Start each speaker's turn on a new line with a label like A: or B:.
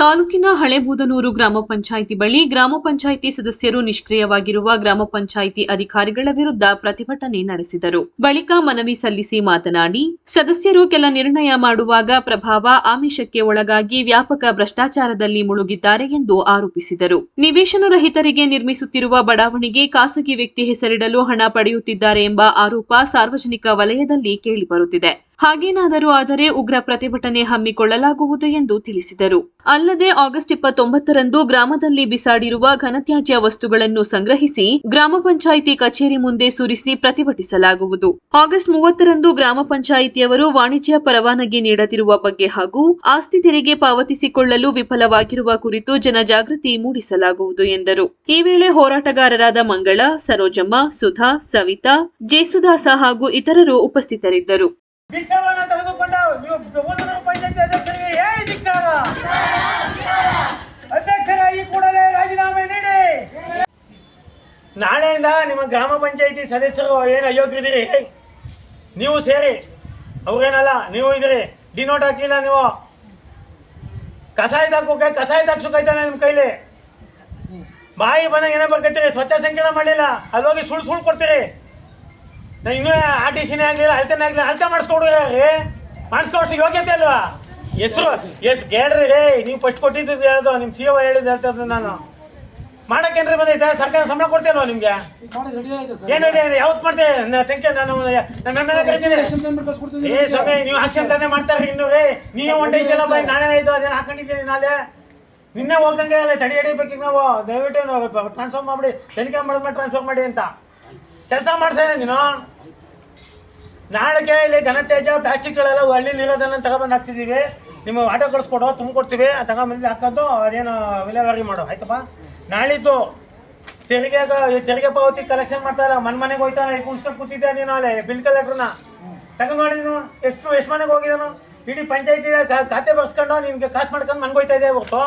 A: ತಾಲೂಕಿನ ಹಳೆಬೂದನೂರು ಗ್ರಾಮ ಪಂಚಾಯಿತಿ ಬಳಿ ಗ್ರಾಮ ಪಂಚಾಯಿತಿ ಸದಸ್ಯರು ನಿಷ್ಕ್ರಿಯವಾಗಿರುವ ಗ್ರಾಮ ಪಂಚಾಯಿತಿ ಅಧಿಕಾರಿಗಳ ವಿರುದ್ಧ ಪ್ರತಿಭಟನೆ ನಡೆಸಿದರು. ಬಳಿಕ ಮನವಿ ಸಲ್ಲಿಸಿ ಮಾತನಾಡಿ, ಸದಸ್ಯರು ಕೆಲ ನಿರ್ಣಯ ಮಾಡುವಾಗ ಪ್ರಭಾವ ಆಮಿಷಕ್ಕೆ ಒಳಗಾಗಿ ವ್ಯಾಪಕ ಭ್ರಷ್ಟಾಚಾರದಲ್ಲಿ ಮುಳುಗಿದ್ದಾರೆ ಎಂದು ಆರೋಪಿಸಿದರು. ನಿವೇಶನ ರಹಿತರಿಗೆ ನಿರ್ಮಿಸುತ್ತಿರುವ ಬಡಾವಣೆಗೆ ಖಾಸಗಿ ವ್ಯಕ್ತಿ ಹೆಸರಿಡಲು ಹಣ ಪಡೆಯುತ್ತಿದ್ದಾರೆ ಎಂಬ ಆರೋಪ ಸಾರ್ವಜನಿಕ ವಲಯದಲ್ಲಿ ಕೇಳಿಬರುತ್ತಿದೆ. ಹಾಗೇನಾದರೂ ಆದರೆ ಉಗ್ರ ಪ್ರತಿಭಟನೆ ಹಮ್ಮಿಕೊಳ್ಳಲಾಗುವುದು ಎಂದು ತಿಳಿಸಿದರು. ಅಲ್ಲದೆ ಆಗಸ್ಟ್ ಇಪ್ಪತ್ತೊಂಬತ್ತರಂದು ಗ್ರಾಮದಲ್ಲಿ ಬಿಸಾಡಿರುವ ಘನತ್ಯಾಜ್ಯ ವಸ್ತುಗಳನ್ನು ಸಂಗ್ರಹಿಸಿ ಗ್ರಾಮ ಪಂಚಾಯಿತಿ ಕಚೇರಿ ಮುಂದೆ ಸುರಿಸಿ ಪ್ರತಿಭಟಿಸಲಾಗುವುದು. ಆಗಸ್ಟ್ ಮೂವತ್ತರಂದು ಗ್ರಾಮ ಪಂಚಾಯಿತಿಯವರು ವಾಣಿಜ್ಯ ಪರವಾನಗಿ ನೀಡದಿರುವ ಬಗ್ಗೆ ಹಾಗೂ ಆಸ್ತಿ ತೆರಿಗೆ ಪಾವತಿಸಿಕೊಳ್ಳಲು ವಿಫಲವಾಗಿರುವ ಕುರಿತು ಜನಜಾಗೃತಿ ಮೂಡಿಸಲಾಗುವುದು ಎಂದರು. ಈ ವೇಳೆ ಹೋರಾಟಗಾರರಾದ ಮಂಗಳ, ಸರೋಜಮ್ಮ, ಸುಧಾ, ಸವಿತಾ, ಜೇಸುದಾಸ ಹಾಗೂ ಇತರರು ಉಪಸ್ಥಿತರಿದ್ದರು.
B: ಭಿಕ್ಷಾವನ್ನ ತೆಗೆದುಕೊಂಡ ನೀವು ಊರಿನ ಪಂಚಾಯತಿ ಅಧ್ಯಕ್ಷರಿಗೆ ಹೇಳಿ ಧಿಕ್ಕಾರ ಅಧ್ಯಕ್ಷರ ಈ ಕೂಡಲೇ ರಾಜೀನಾಮೆ ನೀಡಿ. ನಾಳೆಯಿಂದ ನಿಮ್ಮ ಗ್ರಾಮ ಪಂಚಾಯತಿ ಸದಸ್ಯರು ಏನು ಅಯೋಗ್ಯದಿರಿ ನೀವು ಸೇರಿ. ಅವ್ರೇನಲ್ಲ ನೀವು ಇದ್ದೀರಿ. ಡಿನೋಟ್ ಹಾಕಿಲ್ಲ ನೀವು. ಕಸಾಯ ತಾಕೋಕೆ ಕಸಾಯ ಹಾಕ್ಸೋಕೈತಾನೆ ನಿಮ್ಮ ಕೈಲಿ. ಬಾಯಿ, ಬನ ಏನೋ ಬರ್ಕತ್ತೀರಿ? ಸ್ವಚ್ಛ ಸಂಕೀರ್ಣ ಮಾಡಲಿಲ್ಲ. ಅಲ್ಲೋಗಿ ಸುಳ್ಳು ಸುಳ್ಳು ಕೊಡ್ತೀರಿ. ನಾ ಇನ್ನೂ ಆರ್ ಟಿ ಸಿನೇ ಆಗಲಿಲ್ಲ ಅಳತೆನೇ ಆಗಲಿಲ್ಲ ಅಳ್ತಾ ಮಾಡಿಸ್ಕೊಡು ಮಾಡಿಸ್ಕೊಡ್ಸಿ ಯೋಗ್ಯತೆ ಅಲ್ವಾ? ಹೆಸರು ಎಸ್ ಕೇಳ್ರಿ ರೇ ನೀವು ಫಸ್ಟ್ ಕೊಟ್ಟಿದ್ದು ಹೇಳ್ದು ನಿಮ್ಮ ಸಿ ಒ ಹೇಳಿದ್ದು ಹೇಳ್ತಾ ನಾನು. ಮಾಡಕ್ಕೇನ್ರಿ ಬಂದೈತೆ? ಸರ್ಕಾರ ಸಂಬಳ ಕೊಡ್ತೇನೋ ನಿಮ್ಗೆ?
C: ರೆಡಿ
B: ಏನು ರೆಡಿ ಯಾವತ್ತು ಮಾಡ್ತೇವೆ ನನ್ನ ಸಂಖ್ಯೆ ನಾನು
C: ಕಳ್ಸ್ಕೊಡ್ತೀನಿ
B: ಏ ಸ್ವಾಮಿ ನೀವು ಆಕ್ಷನ್ ತಾನೇ ಮಾಡ್ತಾರೆ ಇನ್ನು ರೇ ನೀವು ಹೊಂಟೈತಿಲ್ಲ ಬೈ ನಾಳೆ ಆಯ್ತು ಅದೇನು ಹಾಕೊಂಡಿದ್ದೀನಿ ನಾಳೆ? ನಿನ್ನೆ ಹೋಗ್ದಂಗೆ ಅಲ್ಲ ತಡಿ ಹಿಡಿಬೇಕೀಗ ನಾವು. ದಯವಿಟ್ಟು ಟ್ರಾನ್ಸ್ಫರ್ ಮಾಡಿ ತನಿಖೆ ಮಾಡಿದ್ಮೇಲೆ ಟ್ರಾನ್ಸ್ಫರ್ ಮಾಡಿ ಅಂತ. ಕೆಲಸ ಮಾಡ್ಸೇನೆ ನೀನು. ನಾಳೆಗೆ ಇಲ್ಲಿ ಘನತೇಜ ಪ್ಲಾಸ್ಟಿಕ್ಗಳೆಲ್ಲ ಹಳ್ಳಿ ಇರೋದನ್ನ ತಗೊಬಂದು ಹಾಕ್ತಿದ್ದೀವಿ. ನಿಮ್ಮ ಆಟೋ ಕಳಿಸ್ಕೊಡು, ತುಂಬಿಕೊಡ್ತೀವಿ. ತಗೊಂಬಂದು ಹಾಕೋದು, ಅದೇನು ವಿಲೇವಾರಿ ಮಾಡು. ಆಯ್ತಪ್ಪ? ನಾಳಿದ್ದು ತೆರಿಗೆ ತೆರಿಗೆ ಪಾವತಿ ಕಲೆಕ್ಷನ್ ಮಾಡ್ತಾರ ಮನ್ ಮನೆಗೆ ಹೋಯ್ತಾನೆ ಕುಣ್ಸ್ಕೊಂಡು ಕೂತಿದ್ದೆ ನೀನು ಅಲ್ಲಿ ಬಿಲ್ ಕಲೆಕ್ಟ್ರನ್ನ ತಗೊಂಡು ನೀನು. ಎಷ್ಟು ಎಷ್ಟು ಮನೆಗೆ ಹೋಗಿದ್ದಾನು? ಇಡೀ ಪಂಚಾಯತಿ ಖಾತೆ ಬರ್ಸ್ಕೊಂಡು ನಿನ್ಗೆ ಕಾಸು ಮಾಡ್ಕೊಂಡು ಮನ್ಗೆ ಹೋಯ್ತಾ ಇದೆ ಹೊರ್ತು